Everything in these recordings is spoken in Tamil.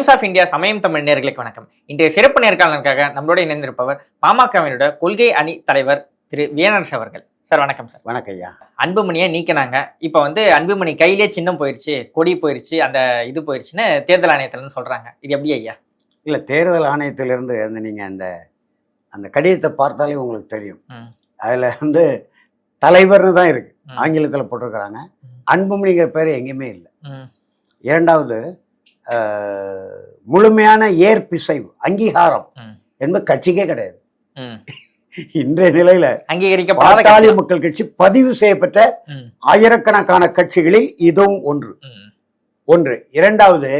டைம்ஸ் ஆஃப் இந்தியா சமயம் தமிழ் நேர்களுக்கு வணக்கம். இன்றைய சிறப்பு நேர்காணலுக்காக நம்மளோட இணைந்திருப்பவர் பாமகவினோட கொள்கை அணி தலைவர் திரு வியனரசு அவர்கள். சார் வணக்கம் சார். வணக்கம் ஐயா. அன்புமணியை நீக்கினாங்க. இப்போ வந்து அன்புமணி கையிலே சின்னம் போயிருச்சு கொடி போயிருச்சு அந்த இது போயிருச்சுன்னு தேர்தல் ஆணையத்திலன்னு சொல்றாங்க. இது எப்படி ஐயா? இல்லை தேர்தல் ஆணையத்திலிருந்து அந்த நீங்கள் அந்த அந்த கடிதத்தை பார்த்தாலே உங்களுக்கு தெரியும். அதில் வந்து தலைவர்னு தான் இருக்கு. ம். ஆங்கிலத்தில் போட்டிருக்கிறாங்க. அன்புமணிங்கிற பேர் எங்கேயுமே இல்லை. இரண்டாவது முழுமையான ஏற்பிசைவு அங்கீகாரம். என்பது கட்சிக்கே கிடையாது. இன்றைய நிலையில அங்கீகரிக்கப்படாத பாட்டாளி கட்சி. மக்கள் கட்சி பதிவு செய்யப்பட்ட ஆயிரக்கணக்கான கட்சிகளில் இதுவும் ஒன்று. ஒன்று. இரண்டாவது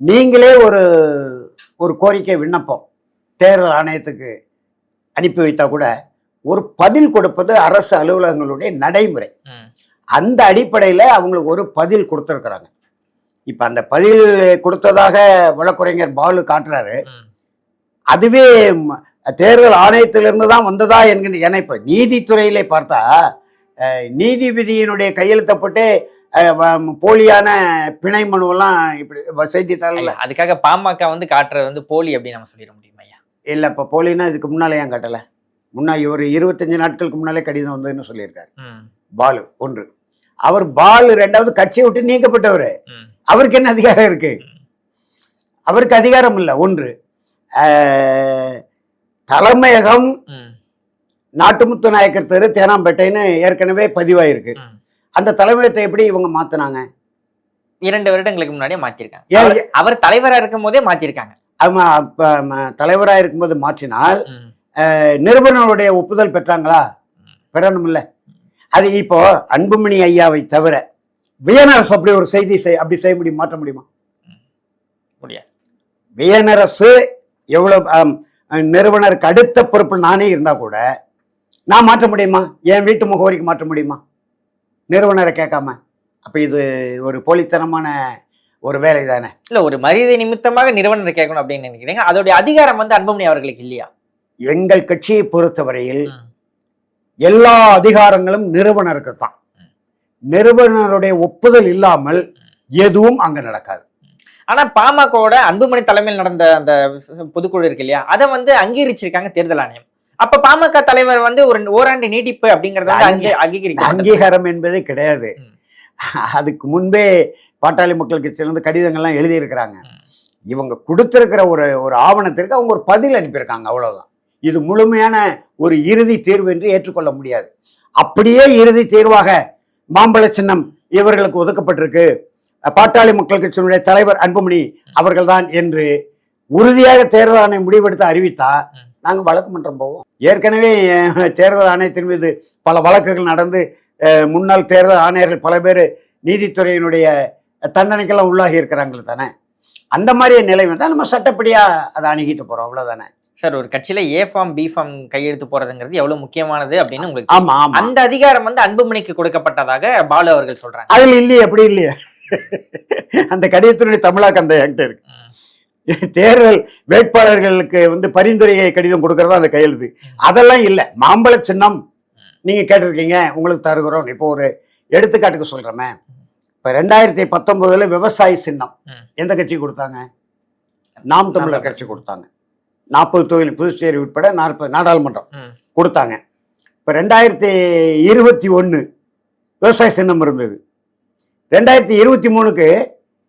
நீங்களே ஒரு ஒரு கோரிக்கை விண்ணப்பம் தேர்தல் ஆணையத்துக்கு அனுப்பி வைத்தா கூட ஒரு பதில் கொடுப்பது அரசு அலுவலகங்களுடைய நடைமுறை. அந்த அடிப்படையில் அவங்களுக்கு ஒரு பதில் கொடுத்துருக்குறாங்க. இப்போ அந்த பதில் கொடுத்ததாக வழக்குரைஞர் பாலு காட்டுறாரு. அதுவே தேர்தல் ஆணையத்திலிருந்து தான் வந்ததா என்கின்ற ஏன்னா இப்போ நீதித்துறையிலே பார்த்தா நீதிபதியினுடைய கையெழுத்தப்பட்டு போலியான பிணை மனுவெல்லாம் இப்படி ஐயா, அதுக்காக பாமக வந்து காட்டுறது வந்து போலி அப்படின்னு நம்ம சொல்லிட முடியுமா ஐயா? இல்லை இப்போ போலின்னா இதுக்கு முன்னாலே ஏன் கட்டலை? முன்னாடி ஒரு இருபத்தஞ்சு நாட்களுக்கு முன்னாலே கடிதம் வந்ததுன்னு சொல்லியிருக்காரு. பாலு ஒன்று. அவர் பாலு ரெண்டாவது கட்சியை விட்டு நீக்கப்பட்டவர். அவருக்கு என்ன அதிகாரம் இருக்கு? அவருக்கு அதிகாரம் இல்லை. ஒன்று தலைமையகம் நாட்டுமுத்து நாயக்கர் தெரு தேனாம்பேட்டைன்னு ஏற்கனவே பதிவாயிருக்கு. அந்த தலைமையகத்தை எப்படி இவங்க மாத்தினாங்க? இரண்டு வருடங்களுக்கு முன்னாடியே மாத்திருக்காங்க. அவர்- அவர் தலைவரா இருக்கும் போதே மாத்திருக்காங்க. தலைவராக இருக்கும்போது மாற்றினால் நிறுவனருடைய ஒப்புதல் பெற்றாங்களா? பெறணும்ல அது இப்போ அன்புமணி ஐயாவை தவிர வியனரசு அப்படி ஒரு செய்தி செய் அப்படி செய்ய முடியும் மாற்ற முடியுமா? முடியாது. வியனரசு எவ்வளவு நிறுவனருக்கு அடுத்த பொறுப்பு நானே இருந்தா கூட நான் மாற்ற முடியுமா? என் வீட்டு முகவரிக்கு மாற்ற முடியுமா? நிறுவனரை கேட்காம? அப்ப இது ஒரு போலித்தனமான ஒரு வேலை தானே. இல்ல ஒரு மரியாதை நிமித்தமாக நிறுவனரை கேட்கணும் அப்படின்னு நினைக்கிறீங்க. அதோடைய அதிகாரம் வந்து அன்புமணி அவர்களுக்கு இல்லையா? எங்கள் கட்சியை பொறுத்தவரையில் எல்லா அதிகாரங்களும் நிறுவனருக்கு தான் நிறுவனருடைய ஒப்புதல் இல்லாமல் எதுவும் அங்க நடக்காது. ஆனா பாமகவோட அன்புமணி தலைமையில் நடந்த அந்த பொதுக்குழு இருக்கு இல்லையா? அதை வந்து அங்கீகரிச்சிருக்காங்க தேர்தல் ஆணையம். அப்ப பாமக தலைவர் வந்து ஒரு ஓராண்டு நீட்டிப்பு அப்படிங்கறத அங்கீகரிக்க அங்கீகாரம் என்பதே கிடையாது. அதுக்கு முன்பே பாட்டாளி மக்கள் கட்சியிலிருந்து கடிதங்கள்லாம் எழுதியிருக்கிறாங்க. இவங்க கொடுத்திருக்கிற ஒரு ஒரு ஆவணத்திற்கு அவங்க ஒரு பதில் அனுப்பியிருக்காங்க அவ்வளவுதான். இது முழுமையான ஒரு இறுதி தீர்வு என்று ஏற்றுக்கொள்ள முடியாது. அப்படியே இறுதி தீர்வாக மாம்பழ சின்னம் இவர்களுக்கு ஒதுக்கப்பட்டிருக்கு. பாட்டாளி மக்கள் கட்சியினுடைய தலைவர் அன்புமணி அவர்கள்தான் என்று உறுதியாக தேர்தல் ஆணையம் முடிவெடுத்து அறிவித்தா நாங்கள் நாங்க வழக்கு மன்றம் போவோம். ஏற்கனவே தேர்தல் ஆணையத்தின் மீது பல வழக்குகள் நடந்து முன்னாள் தேர்தல் ஆணையர்கள் பல பேர் நீதித்துறையினுடைய தண்டனைக்கெல்லாம் உள்ளாகி இருக்கிறாங்களே தானே. அந்த மாதிரி நிலை வந்தால் நம்ம சட்டப்படியாக அதை அணுகிட்டு போகிறோம் அவ்வளோதானே சார் ஒரு கட்சியில ஏ ஃபார்ம் பி ஃபார்ம் கையெழுத்து போறதுங்கிறது எவ்வளவு முக்கியமானது அப்படின்னு உங்களுக்கு ஆமா ஆமா. அந்த அதிகாரம் வந்து அன்புமணிக்கு கொடுக்கப்பட்டதாக பாலு அவர்கள் சொல்றாங்க. அதுல இல்லையே எப்படி இல்லையே. அந்த கடிதத்தினுடைய தமிழாக்கு அந்த என்கிட்ட இருக்கு. தேர்தல் வேட்பாளர்களுக்கு வந்து பரிந்துரையை கடிதம் கொடுக்கறதா அந்த கையெழுத்து. அதெல்லாம் இல்லை. மாம்பழ சின்னம் நீங்க கேட்டிருக்கீங்க உங்களுக்கு தருகிறோம். இப்போ ஒரு எடுத்துக்காட்டுக்கு சொல்றேமே இப்போ ரெண்டாயிரத்தி பத்தொன்பதுல விவசாய சின்னம். எந்த கட்சி கொடுத்தாங்க? நாம் தமிழர் கட்சி கொடுத்தாங்க. நாற்பது தொகுதி புதுச்சேரி உட்பட நாற்பது நாடாளுமன்றம் கொடுத்தாங்க. இப்போ ரெண்டாயிரத்தி இருபத்தி ஒன்று விவசாய சின்னம் இருந்தது. ரெண்டாயிரத்தி இருபத்தி மூணுக்கு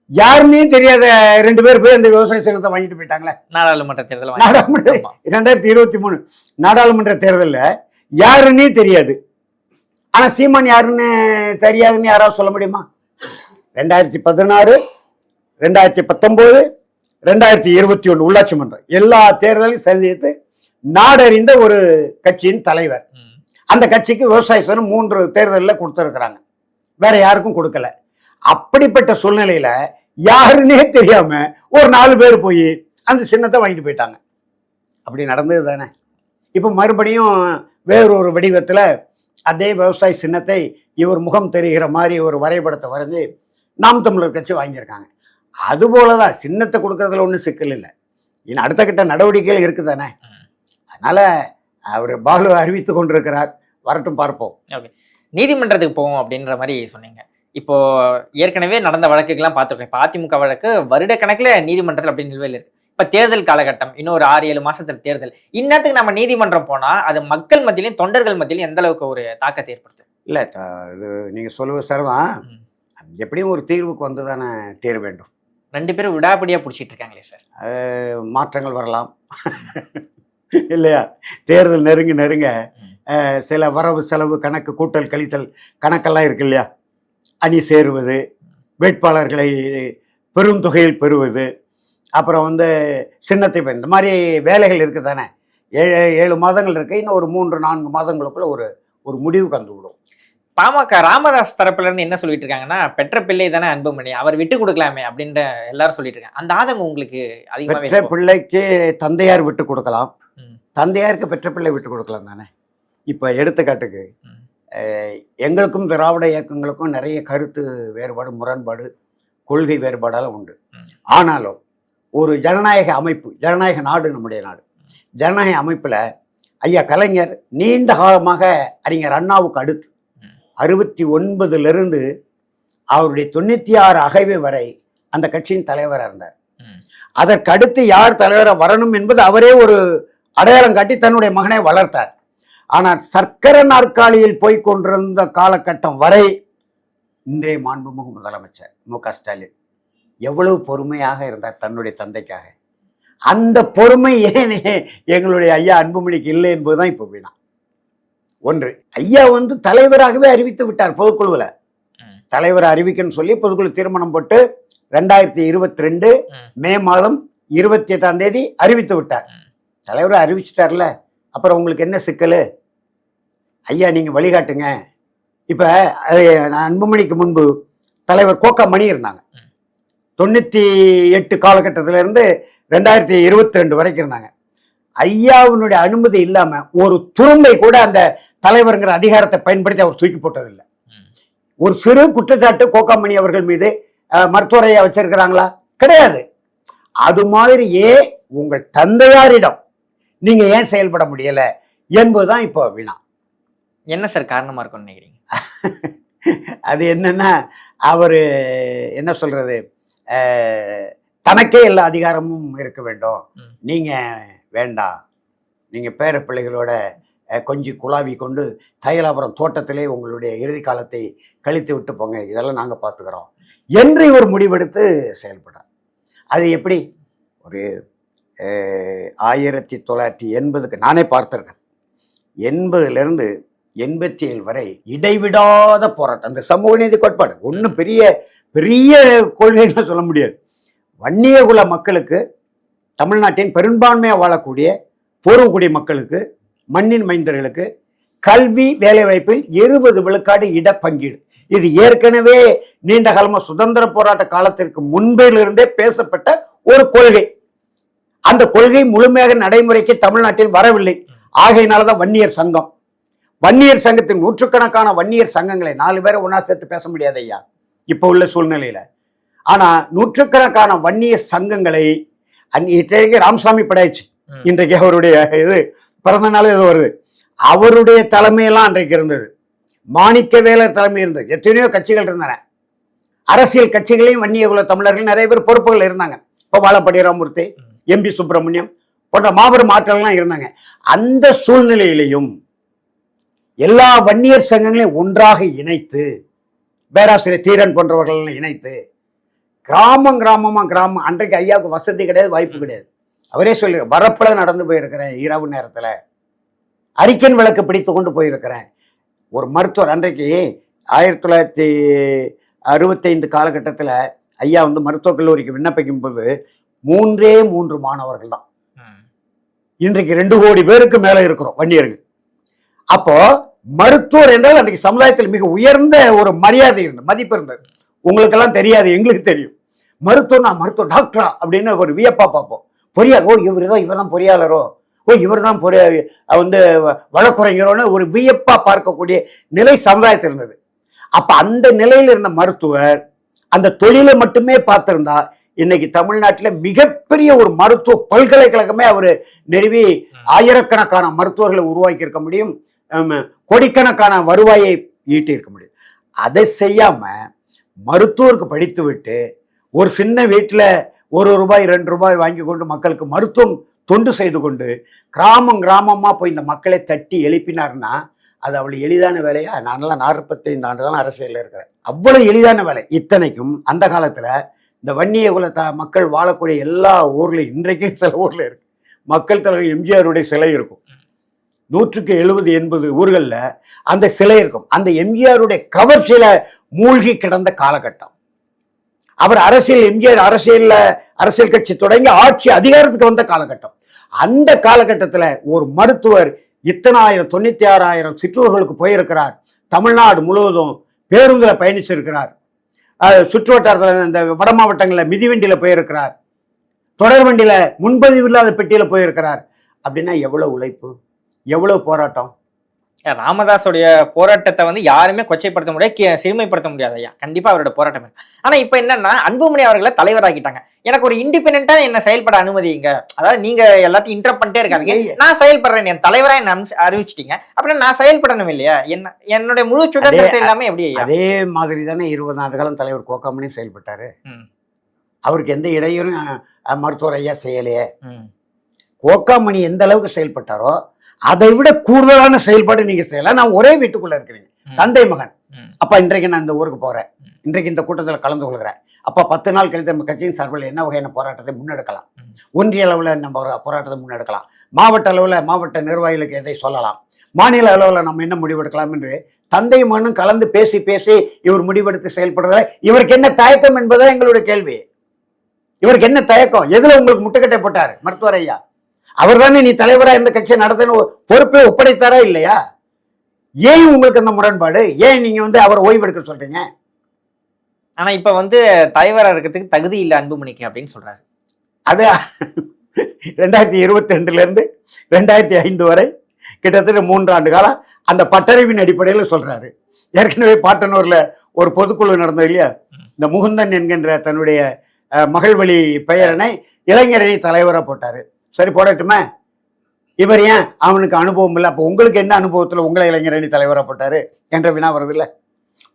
யாருன்னே தெரியாத ரெண்டு பேர் போய் அந்த விவசாய சின்னத்தை வாங்கிட்டு போயிட்டாங்களே. நாடாளுமன்ற தேர்தல் நாடாளுமன்ற. ரெண்டாயிரத்தி இருபத்தி மூணு நாடாளுமன்ற தேர்தலில் யாருன்னே தெரியாது. ஆனா சீமான் யாருன்னு தெரியாதுன்னு யாராவது சொல்ல முடியுமா? ரெண்டாயிரத்தி பதினாறு ரெண்டாயிரத்தி பத்தொன்பது ரெண்டாயிரத்தி இருபத்தி ஒன்று உள்ளாட்சி மன்றம் எல்லா தேர்தலையும் சந்தித்து நாடறிந்த ஒரு கட்சியின் தலைவர். அந்த கட்சிக்கு விவசாய சின்னம் மூன்று தேர்தலில் கொடுத்துருக்குறாங்க. வேற யாருக்கும் கொடுக்கல. அப்படிப்பட்ட சூழ்நிலையில யாருன்னே தெரியாம ஒரு நாலு பேர் போய் அந்த சின்னத்தை வாங்கிட்டு போயிட்டாங்க. அப்படி நடந்தது தானே. இப்போ மறுபடியும் வேறொரு வடிவத்தில் அதே விவசாய சின்னத்தை இவர் முகம் தெரிகிற மாதிரி ஒரு வரைபடத்தை வரைஞ்சி நாம் தமிழர் கட்சி வாங்கியிருக்காங்க. அதுபோல தான் சின்னத்தை கொடுக்கறதுல ஒன்றும் சிக்கல் இல்லை. இன்னும் அடுத்த கட்ட நடவடிக்கைகள் இருக்குது தானே. அதனால அவர் பாலு அறிவித்து கொண்டிருக்கிறார். வரட்டும் பார்ப்போம். நீதிமன்றத்துக்கு போவோம் அப்படின்ற மாதிரி சொன்னீங்க. இப்போ ஏற்கனவே நடந்த வழக்குகள்லாம் பார்த்துருக்கோம். இப்போ அதிமுக வழக்கு வருட கணக்குல நீதிமன்றத்தில் அப்படி நிலுவையில் இருக்கு. இப்ப தேர்தல் காலகட்டம் இன்னும் ஒரு ஆறு ஏழு மாசத்துல தேர்தல். இந்நேரத்துக்கு நம்ம நீதிமன்றம் போனா அது மக்கள் மத்தியிலும் தொண்டர்கள் மத்தியிலும் எந்த அளவுக்கு ஒரு தாக்கத்தை ஏற்படுத்தும் இல்லை இது நீங்கள் சொல்லுவது சரிதான். எப்படியும் ஒரு தீர்வுக்கு வந்து தானே தீர வேண்டும். ரெண்டு பேரும் விடாப்பிடியா பிடிச்சிட்டு இருக்காங்களே சார். மாற்றங்கள் வரலாம். இல்லையா? தேர்தல் நெருங்க நெருங்க சில வரவு செலவு கணக்கு கூட்டல் கழித்தல் கணக்கெல்லாம் இருக்கு இல்லையா? அணி சேருவது வேட்பாளர்களை பெரும் தொகையில் பெறுவது அப்புறம் வந்து சின்னத்தை இந்த மாதிரி வேலைகள் இருக்குது தானே ஏழு ஏழு மாதங்கள் இருக்கு இன்னும் ஒரு மூன்று நான்கு மாதங்களுக்குள்ள ஒரு ஒரு முடிவுக்கு வந்து விடும். பாமக ராமதாஸ் தரப்புல இருந்து என்ன சொல்லிட்டு இருக்காங்கன்னா பெற்ற பிள்ளை தானே அன்புமணி அவர் விட்டு கொடுக்கலாமே அப்படின்ற எல்லாரும் சொல்லிட்டு இருக்காங்க அந்த ஆதங்கம் உங்களுக்கு பெற்ற. பிள்ளைக்கு தந்தையார் விட்டு கொடுக்கலாம். தந்தையாருக்கு பெற்ற பிள்ளை விட்டு கொடுக்கலாம் தானே இப்போ எடுத்துக்காட்டுக்கு எங்களுக்கும் திராவிட இயக்கங்களுக்கும் நிறைய கருத்து வேறுபாடு முரண்பாடு கொள்கை வேறுபாடெல்லாம் உண்டு. ஆனாலும் ஒரு ஜனநாயக அமைப்பு ஜனநாயக நாடு நம்முடைய நாடு ஜனநாயக அமைப்பில் ஐயா கலைஞர் நீண்ட காலமாக அறிஞர் அண்ணாவுக்கு அடுத்து. அறுபத்தி ஒன்பதுலேருந்து அவருடைய தொண்ணூற்றி ஆறு அகைவு வரை அந்த கட்சியின் தலைவராக இருந்தார். ம். அதற்கு அடுத்து யார் தலைவராக வரணும் என்பது அவரே ஒரு அடையாளம் காட்டி தன்னுடைய மகனை வளர்த்தார். ஆனால் சர்க்கர நாற்காலியில் போய் கொண்டிருந்த காலகட்டம் வரை இன்றைய மாண்புமிகு முதலமைச்சர் மு க ஸ்டாலின் எவ்வளவு பொறுமையாக இருந்தார் தன்னுடைய தந்தைக்காக. அந்த பொறுமை ஏன் எங்களுடைய ஐயா அன்புமணிக்கு இல்லை என்பதுதான் இப்போ வீணா. ஒன்று ஐயா வந்து தலைவராகவே அறிவித்து விட்டார் பொதுக்குழுவில். தலைவரை அறிவிக்கன்னு சொல்லி பொதுக்குழு தீர்மானம் போட்டு ரெண்டாயிரத்தி இருபத்தி ரெண்டு ம். மாதம் இருபத்தி எட்டாம் தேதி அறிவித்து விட்டார். தலைவரை அறிவிச்சிட்டார்ல அப்புறம் உங்களுக்கு என்ன சிக்கல் ஐயா நீங்க வழிகாட்டுங்க இப்ப அன்புமணிக்கு முன்பு தலைவர் கோக்கா மணி இருந்தாங்க ம். தொண்ணூத்தி எட்டு காலகட்டத்தில இருந்து ரெண்டாயிரத்தி இருபத்தி ரெண்டு வரைக்கும் இருந்தாங்க ஐயாவினுடைய அனுமதி இல்லாம ஒரு துரும்பை கூட அந்த தலைவருங்கிற அதிகாரத்தை பயன்படுத்தி அவர் தூக்கி போட்டதில்லை. ஒரு சிறு குற்றச்சாட்டு கோகாமணி அவர்கள் மீது மருத்துவரையா வச்சிருக்கிறாங்களா? கிடையாது. அது மாதிரியே உங்கள் தந்தையாரிடம் நீங்க ஏன் செயல்பட முடியல என்பதுதான் இப்போ வினா. என்ன சார் காரணமா இருக்கும்னு நினைக்கிறீங்க? அது என்னன்னா அவரு என்ன சொல்றது? தனக்கே எல்லா அதிகாரமும் இருக்க வேண்டும். நீங்க வேண்டாம். நீங்க பேர பிள்ளைகளோட கொஞ்சி குழாவி கொண்டு தையலாபுரம் தோட்டத்திலே உங்களுடைய இறுதி காலத்தை கழித்து விட்டு போங்க. இதெல்லாம் நாங்கள் பார்த்துக்கிறோம். என்று இவர் முடிவெடுத்து செயல்படுறார். அது எப்படி? ஒரு ஆயிரத்தி தொள்ளாயிரத்தி எண்பதுக்கு நானே பார்த்துருக்கேன். எண்பதுலேருந்து எண்பத்தி ஏழு வரை இடைவிடாத போராட்டம். அந்த சமூக நீதி கோட்பாடு. ஒன்றும் பெரிய பெரிய கொள்கைன்னு சொல்ல முடியாது. வன்னியகுல மக்களுக்கு தமிழ்நாட்டின் பெரும்பான்மையாக வாழக்கூடிய பூர்வக்குடி மக்களுக்கு மண்ணின் மைந்தர்களுக்கு கல்வி வேலைவாய்ப்பில் இருபது விழுக்காடு இடப்பங்கீடு. இது ஏற்கனவே நீண்ட காலமா சுதந்திர போராட்ட காலத்திற்கு முன்பிலிருந்தே பேசப்பட்ட ஒரு கொள்கை. அந்த கொள்கை முழுமையாக நடைமுறைக்கு தமிழ்நாட்டில் வரவில்லை. ஆகையினாலதான் வன்னியர் சங்கம். வன்னியர் சங்கத்தின் நூற்றுக்கணக்கான வன்னியர் சங்கங்களை நாலு பேரை ஒன்றா சேர்த்து பேச முடியாது ஐயா. இப்போ உள்ள சூழ்நிலையில. ஆனா நூற்றுக்கணக்கான வன்னியர் சங்கங்களை இன்றைக்கு ராமசாமி படையாச்சு. இன்றைக்கு அவருடைய இது பிறந்த நாள் இது வருது. அவருடைய தலைமையெல்லாம் அன்றைக்கு இருந்தது. மாணிக்க வேலர் தலைமை இருந்தது. எத்தனையோ கட்சிகள் இருந்தன. அரசியல் கட்சிகளையும் வன்னிய குல தமிழர்கள் நிறைய பேர் பொறுப்புகள் இருந்தாங்க. இப்போ வாழப்படி ராமூர்த்தி எம்பி சுப்பிரமணியம் போன்ற மாபெரும் ஆற்றல்லாம் இருந்தாங்க. அந்த சூழ்நிலையிலையும் எல்லா வன்னியர் சங்கங்களையும் ஒன்றாக இணைத்து பேராசிரியர் தீரன் போன்றவர்கள் இணைத்து கிராமம் கிராமமாக கிராமம் அன்றைக்கு ஐயாவுக்கு வசதி கிடையாது வாய்ப்பு கிடையாது. அவரே சொல்லி வரப்புல நடந்து போயிருக்கிறேன் இரவு நேரத்துல. அரிக்கன் விளக்கு பிடித்து கொண்டு போயிருக்கிறேன். ஒரு மருத்துவர் அன்றைக்கு ஆயிரத்தி தொள்ளாயிரத்தி அறுபத்தைந்து காலகட்டத்தில் ஐயா வந்து மருத்துவக் கல்லூரிக்கு விண்ணப்பிக்கும் போது மூன்றே மூன்று மாணவர்கள் தான். இன்றைக்கு ரெண்டு கோடி பேருக்கு மேல இருக்கிறோம் வன்னியர்கள். அப்போ மருத்துவர் என்றால் அன்றைக்கு சமுதாயத்தில் மிக உயர்ந்த ஒரு மரியாதை இருந்தது மதிப்பு இருந்தது. உங்களுக்கெல்லாம் தெரியாது எங்களுக்கு தெரியும். மருத்துவர் நான் மருத்துவர் டாக்டரா அப்படின்னு ஒரு வியப்பா பார்ப்போம். பொறியாளர் ஓ இவர் தான் இவர் தான் பொறியாளரோ? ஓ இவர் தான் பொறிய வந்து வழக்குரைஞரோன்னு ஒரு வியப்பா பார்க்கக்கூடிய நிலை சமுதாயத்தில் இருந்தது. அப்ப அந்த நிலையில் இருந்த மருத்துவர் அந்த தொழிலை மட்டுமே பார்த்திருந்தா இன்னைக்கு தமிழ்நாட்டில் மிகப்பெரிய ஒரு மருத்துவ பல்கலைக்கழகமே அவர் நிறுவி ஆயிரக்கணக்கான மருத்துவர்களை உருவாக்கி இருக்க முடியும். கோடிக்கணக்கான வருவாயை ஈட்டி இருக்க முடியும். அதை செய்யாம மருத்துவருக்கு படித்து விட்டு ஒரு சின்ன வீட்டில் ஒரு ரூபாய் ரெண்டு ரூபாய் வாங்கி கொண்டு மக்களுக்கு மருத்துவம் தொண்டு செய்து கொண்டு கிராமம் கிராமமாக போய் இந்த மக்களை தட்டி எழுப்பினார்னா அது அவ்வளோ எளிதான வேலையா? நான்லாம் நாற்பத்தைந்து ஆண்டு தான் அரசியலில் இருக்கிறேன். அவ்வளோ எளிதான வேலை. இத்தனைக்கும் அந்த காலத்தில் இந்த வன்னிய குல மக்கள் வாழக்கூடிய எல்லா ஊர்லையும் இன்றைக்கும் சில ஊரில் இருக்கு. மக்கள் தலைவர் எம்ஜிஆருடைய சிலை இருக்கும். நூற்றுக்கு எழுபது எண்பது ஊர்களில் அந்த சிலை இருக்கும். அந்த எம்ஜிஆருடைய கவர்ச்சியில் மூழ்கி கிடந்த காலகட்டம். அவர் அரசியல் எம்ஜிஆர் அரசியல்ல அரசியல் கட்சி தொடங்கி ஆட்சி அதிகாரத்துக்கு வந்த காலகட்டம். அந்த காலகட்டத்தில் ஒரு மருத்துவர் இத்தனாயிரம் தொண்ணூத்தி ஆறாயிரம் சிற்றூர்களுக்கு போயிருக்கிறார். தமிழ்நாடு முழுவதும் பேருந்தில் பயணிச்சிருக்கிறார். சுற்றுவட்டாரத்தில் சுற்று வட்டாரத்தில் இந்த வட மாவட்டங்களில் மிதிவண்டியில் போயிருக்கிறார். தொடர் வண்டியில் முன்பதிவு இல்லாத பெட்டியில் போயிருக்கிறார். அப்படின்னா எவ்வளோ உழைப்பு? எவ்வளோ போராட்டம்? ராமதாஸுடைய போராட்டத்தை வந்து யாருமே கொச்சைப்படுத்த முடியாது சிறுமைப்படுத்த முடியாது ஐயா. கண்டிப்பா அவரோட போராட்டம் ஆனா இப்ப என்னன்னா அன்புமணி அவர்களை தலைவராக்கிட்டாங்க. எனக்கு ஒரு இண்டிபெண்டா என்ன செயல்பட அனுமதிங்க அதாவது நீங்க எல்லாத்தையும் இன்டர் பண்ணிட்டே இருக்காங்க நான் செயல்படுறேன் என் தலைவரா என்ன அறிவிச்சிட்டீங்க. அப்படின்னா நான் செயல்படணும் இல்லையா? என்ன என்னுடைய முழு சுதந்திரத்தை எல்லாமே எப்படி அதே மாதிரி தானே இருபது ஆண்டு காலம் தலைவர் கோக்காமணி செயல்பட்டாரு. அவருக்கு எந்த இடையூறும் மருத்துவர் ஐயா செய்யலையே. கோக்காமணி எந்த அளவுக்கு செயல்பட்டாரோ அதை விட கூடுதலான செயல்பாடு நீங்க செய்யலாம். நான் ஒரே வீட்டுக்குள்ள இருக்கிறீங்க. தந்தை மகன். அப்பா இன்றைக்கு நான் இந்த ஊருக்கு போறேன். இன்றைக்கு இந்த கூட்டத்தில் கலந்து கொள்கிறேன். அப்ப பத்து நாள் கழித்து நம்ம கட்சியின் சார்பில் என்ன வகையான போராட்டத்தை முன்னெடுக்கலாம். ஒன்றிய அளவில் நம்ம போராட்டத்தை முன்னெடுக்கலாம். மாவட்ட அளவில் மாவட்ட நிர்வாகிகளுக்கு எதை சொல்லலாம்? மாநில அளவில் நம்ம என்ன முடிவெடுக்கலாம் என்று தந்தை மகனும் கலந்து பேசி பேசி இவர் முடிவெடுத்து செயல்படுறதுல இவருக்கு என்ன தயக்கம் என்பதா எங்களுடைய கேள்வி. இவருக்கு என்ன தயக்கம்? எதுல உங்களுக்கு முட்டுக்கட்டை போட்டார்? மருத்துவர் ஐயா. அவர் தானே நீ தலைவரா இந்த கட்சியை நடத்தணும்? பொறுப்பை ஒப்படைத்தாரா இல்லையா? ஏன் உங்களுக்கு அந்த முரண்பாடு? ஏன் நீங்க வந்து அவரை ஓய்வெடுக்க சொல்றீங்க? ஆனா இப்ப வந்து தலைவரா இருக்கிறதுக்கு தகுதி இல்ல அன்புமணிக்கு அப்படின்னு சொல்றாரு. அது ரெண்டாயிரத்தி இருபத்தி ரெண்டுல இருந்து ரெண்டாயிரத்தி ஐந்து வரை கிட்டத்தட்ட மூன்று ஆண்டு காலம் அந்த பட்டறிவின் அடிப்படையில் சொல்றாரு. ஏற்கனவே பாட்டனூர்ல ஒரு பொதுக்குழு நடந்தது இல்லையா? இந்த முகுந்தன் என்கின்ற தன்னுடைய மகள் வழி பெயரனை இளைஞரணி தலைவரா போட்டாரு. சரி போடட்டுமே? இவர் ஏன் அவனுக்கு அனுபவம் இல்லை? அப்போ உங்களுக்கு என்ன அனுபவத்தில் உங்களை இளைஞரணி தலைவராக போட்டார்? என்ற வினா வருது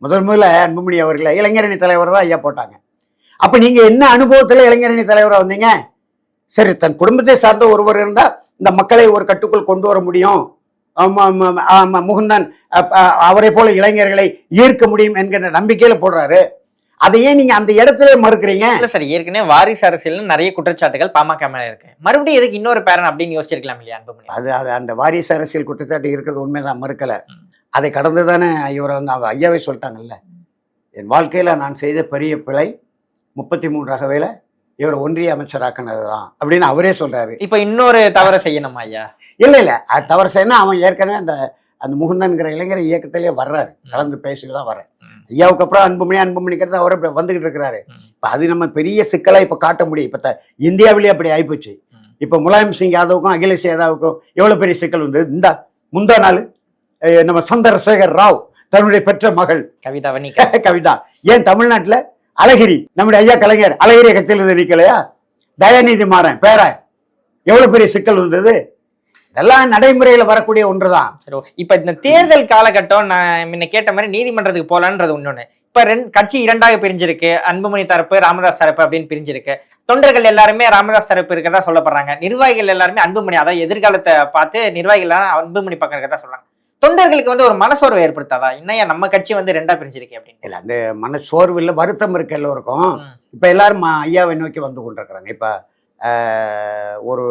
முதல் முதல்ல அன்புமணி அவர்களை இளைஞரணி தலைவர் தான் ஐயா போட்டாங்க. அப்போ நீங்கள் என்ன அனுபவத்தில் இளைஞரணி தலைவராக வந்தீங்க? சரி தன் குடும்பத்தை சார்ந்த ஒருவர் இருந்தால் இந்த மக்களை ஒரு கட்டுக்குள் கொண்டு வர முடியும். முகுந்தன் அவரை போல இளைஞர்களை ஈர்க்க முடியும் என்கிற நம்பிக்கையில் போடுறாரு. அதை ஏன் நீங்க அந்த இடத்துல மறுக்கிறீங்க. இல்ல சார் ஏற்கனவே வாரிசு அரசியல்னு நிறைய குற்றச்சாட்டுகள் பாமக மேல இருக்கு. மறுபடியும் எதுக்கு இன்னொரு பேரன் அப்படின்னு யோசிச்சிருக்கலாம் இல்லையா அன்புமணி? அது அது அந்த வாரிசு அரசியல் குற்றச்சாட்டு இருக்கிறது உண்மைதான் மறுக்கல. அதை கடந்து தானே இவரை வந்து ஐயாவே சொல்லிட்டாங்கல்ல. என் வாழ்க்கையில நான் செய்த பெரிய பிழை முப்பத்தி மூன்று ரகவையில இவர் ஒன்றிய அமைச்சராக்கினது தான் அப்படின்னு அவரே சொல்றாரு. இப்ப இன்னொரு தவறை செய்யணுமா ஐயா? இல்ல இல்ல. அது தவறு செய்யணும் அவன் ஏற்கனவே அந்த அந்த முகுந்தன்கிற இளைஞர் இயக்கத்திலேயே வர்றாரு. கலந்து பேசிட்டு தான் வர்றேன். ஐயாவுக்கு அப்புறம் அன்புமணி அன்புமணிக்கிறது அவரை இப்ப வந்துகிட்டு இருக்கிறாரு. இப்ப அது நம்ம பெரிய சிக்கலா இப்ப காட்ட முடியும். இப்ப த- இந்தியாவிலேயே அப்படி ஆயிப்போச்சு. இப்ப முலாயம் சிங் யாதவுக்கும் அகிலேஷ் யாதவுக்கும் எவ்வளவு பெரிய சிக்கல் வந்தது? இந்த முந்தா நாள் நம்ம சந்திரசேகர் ராவ் தன்னுடைய பெற்ற மகள். கவிதா கவிதா. ஏன் தமிழ்நாட்டுல? அழகிரி நம்முடைய ஐயா கலைஞர் அழகிரி கட்சியில் நிக்கலையா? தயாநிதி மாறன் பேரன் எவ்வளவு பெரிய சிக்கல் வந்தது? இதெல்லாம் நடைமுறையில வரக்கூடிய ஒன்றுதான். சரி இப்ப இந்த தேர்தல் காலகட்டம் நான் முன்ன கேட்ட மாதிரி நீதிமன்றத்துக்கு போலான்றது ஒண்ணு இப்ப ரெண்டு கட்சி இரண்டாக பிரிஞ்சிருக்கு. அன்புமணி தரப்பு ராமதாஸ் தரப்பு அப்படின்னு பிரிஞ்சிருக்கு. தொண்டர்கள் எல்லாருமே ராமதாஸ் தரப்பு இருக்கிறதா சொல்லப்படுறாங்க. நிர்வாகிகள் எல்லாருமே அன்புமணி அதாவது எதிர்காலத்தை பார்த்து நிர்வாகிகள் எல்லாம் அன்புமணி பக்கம் இருக்கிறதா சொல்றாங்க. தொண்டர்களுக்கு வந்து ஒரு மனசோர்வு ஏற்படுத்தாதா? என்னையா நம்ம கட்சி வந்து ரெண்டா பிரிஞ்சிருக்கு அப்படின்னு. இல்ல அந்த மன சோர்வு இல்ல வருத்தம் இருக்கு எல்லோருக்கும். இப்ப எல்லாரும் ஐயாவை நோக்கி வந்து கொண்டிருக்கிறாங்க. இப்ப ஒரு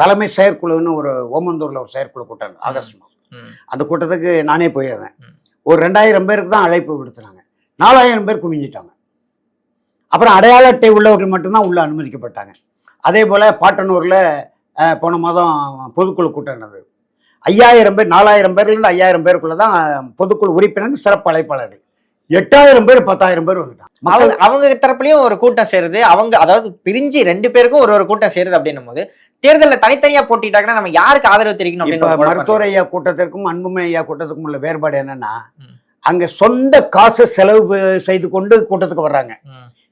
தலைமை செயற்குழுன்னு ஒரு ஓமந்தூர்ல ஒரு செயற்குழு கூட்டம் ஆகஸ்ட் மாதம். அந்த கூட்டத்துக்கு நானே போயிருந்தேன். ஒரு ரெண்டாயிரம் பேருக்கு தான் அழைப்பு விடுத்துனாங்க. நாலாயிரம் பேர் குவிஞ்சிட்டாங்க. அப்புறம் அடையாள அட்டை உள்ளவர்கள் மட்டும்தான் உள்ள அனுமதிக்கப்பட்டாங்க. அதே போல பாட்டனூர்ல போன மாதம் பொதுக்குழு கூட்டம் நடந்தது. ஐயாயிரம் பேர் நாலாயிரம் பேர்லேருந்து ஐயாயிரம் பேருக்குள்ள தான் பொதுக்குழு உறுப்பினர் சிறப்பு அழைப்பாளர்கள். எட்டாயிரம் பேர் பத்தாயிரம் பேர் வந்துட்டாங்க. அவங்க அவங்க தரப்புலயும் ஒரு கூட்டம் சேருது. அவங்க அதாவது பிரிஞ்சு ரெண்டு பேருக்கும் ஒரு ஒரு கூட்டம் சேருது அப்படின்னும் போது தேர்தலில் தனித்தனியா போட்டிட்டாங்கன்னா நம்ம யாருக்கு ஆதரவு தெரிவிக்கணும் அப்படின்னு மருத்துவர் ஐயா கூட்டத்திற்கும் அன்புமணி ஐயா கூட்டத்துக்கும் உள்ள வேறுபாடு என்னன்னா. அங்க சொந்த காசு செலவு செய்து கொண்டு கூட்டத்துக்கு வர்றாங்க.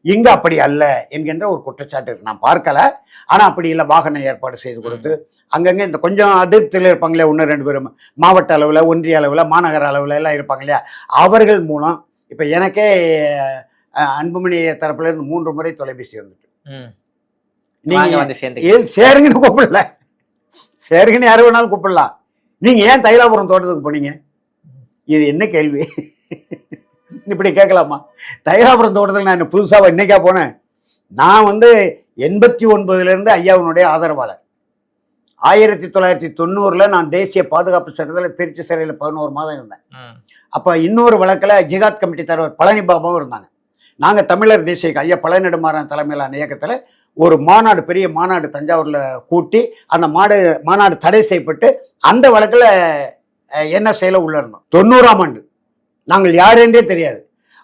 இங்க அப்படி அல்ல என்கின்ற ஒரு குற்றச்சாட்டு இருக்கு. நான் பார்க்கல. ஆனா அப்படி இல்லை வாகன ஏற்பாடு செய்து கொடுத்து அங்கங்க இந்த கொஞ்சம் அதிருப்தியில் இருப்பாங்களே ஒன்று ரெண்டு பேரும். மாவட்ட அளவில் ஒன்றிய அளவில் மாநகர அளவில் எல்லாம் இருப்பாங்க இல்லையா? அவர்கள் மூலம் இப்போ எனக்கே அன்புமணி தரப்புல இருந்து மூன்று முறை தொலைபேசி வந்துட்டு. ம். நீங்க வாங்க வந்து சேர்ந்து ஏன் சேருங்கன்னு கூப்பிடல. சேருங்கன்னு யாரு வேணாலும் கூப்பிடலாம். நீங்க ஏன் தைலாபுரம் தோட்டத்துக்கு போனீங்க? இது என்ன கேள்வி? இப்படி கேட்கலாமா? தைலாபுரம் தோட்டத்தில் நான் என்ன புதுசாக இன்னைக்கா போனேன். நான் வந்து எண்பத்தி ஒன்பதுலேருந்து ஐயாவினுடைய ஆதரவாளர். ஆயிரத்தி தொள்ளாயிரத்தி தொண்ணூறில் நான் தேசிய பாதுகாப்பு சட்டத்தில் திருச்சி சிறையில் பதினோரு மாதம் இருந்தேன். அப்போ இன்னொரு வழக்கில் ஜிகாத் கமிட்டி தலைவர் பழனி பாபாவும் இருந்தாங்க. நாங்கள் தமிழர் தேசிய ஐயா பழனிடுமாறன் தலைமையிலான இயக்கத்தில் ஒரு மாநாடு பெரிய மாநாடு தஞ்சாவூரில் கூட்டி அந்த மாடு மாநாடு தடை செய்யப்பட்டு அந்த வழக்கில் என்ன செயல உள்ள இருந்தோம். தொண்ணூறாம் ஆண்டு. நாங்கள் யார் என்றே தெரியாது.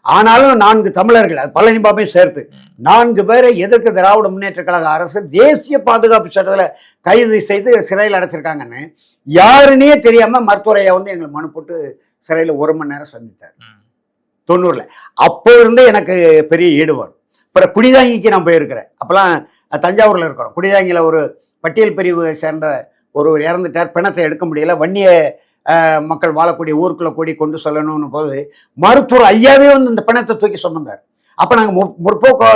ஆனாலும் நான்கு தமிழர்கள் அது பழனி பாபையும் சேர்த்து நான்கு பேரை எதிர்க்கு திராவிட முன்னேற்ற கழக அரசு தேசிய பாதுகாப்பு சட்டத்தில் கைது செய்து சிறையில் அடைச்சிருக்காங்கன்னு யாருன்னே தெரியாமல் மருத்துவரையா வந்து எங்களுக்கு மனு போட்டு சிறையில் ஒரு மணி நேரம் சந்தித்தார். தொண்ணூறுல. அப்போ இருந்து எனக்கு பெரிய ஈடுபாடு. அப்புறம் குடிதாங்கிக்கு நான் போயிருக்கிறேன். அப்போல்லாம் தஞ்சாவூர்ல இருக்கிறோம். குடிதாங்கியில் ஒரு பட்டியல் பிரிவு சேர்ந்த ஒருவர் இறந்துட்டார். பிணத்தை எடுக்க முடியல. வன்னிய மக்கள் வாழக்கூடிய ஊருக்குள்ள கூடி கொண்டு செல்லணும்னு போது மருத்துவர் ஐயாவே வந்து இந்த பிணத்தை தூக்கி சுமந்தார். அப்போ நாங்கள் முற்போக்கு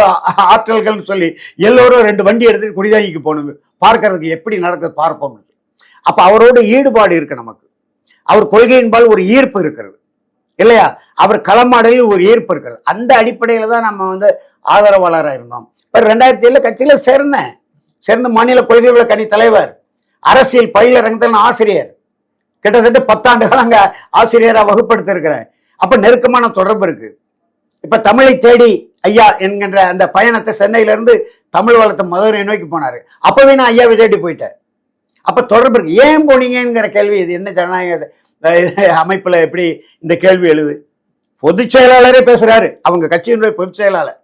ஆற்றல்கள்னு சொல்லி எல்லோரும் ரெண்டு வண்டி எடுத்துட்டு குடிதாங்கிக்கு போகணும் பார்க்கறதுக்கு எப்படி நடக்குது பார்ப்போம் அப்போ அவரோட ஈடுபாடு இருக்கு நமக்கு. அவர் கொள்கையின்பால் ஒரு ஈர்ப்பு இருக்கிறது. இல்லையா? அவர் களமாடலில் ஒரு ஈர்ப்பு இருக்கிறது. அந்த அடிப்படையில் தான் நம்ம வந்து ஆதரவாளராக இருந்தோம். இப்போ ரெண்டாயிரத்தி ஏழில் கட்சியில் சேர்ந்தேன். சேர்ந்த மாநில கொள்கை விளக்கணி தலைவர் அரசியல் பயிலரங்கத்தில் ஆசிரியர். கிட்டத்தட்ட பத்தாண்டுகள் அங்கே ஆசிரியராக வகுப்படுத்திருக்கிறேன் அப்போ நெருக்கமான தொடர்பு இருக்குது இப்போ தமிழை தேடி ஐயா என்கின்ற அந்த பயணத்தை சென்னையிலேருந்து தமிழ் வளத்தை மதுரை நோக்கி போனார். அப்போவே நான் ஐயாவை தேடி போயிட்டேன். அப்போ தொடர்பு இருக்கு. ஏன் போனீங்கங்கிற கேள்வி இது என்ன ஜனநாயக அமைப்புல எப்படி இந்த கேள்வி எழுது? பொதுச் செயலாளரே பேசுறாரு. அவங்க கட்சியினுடைய பொதுச் செயலாளர்.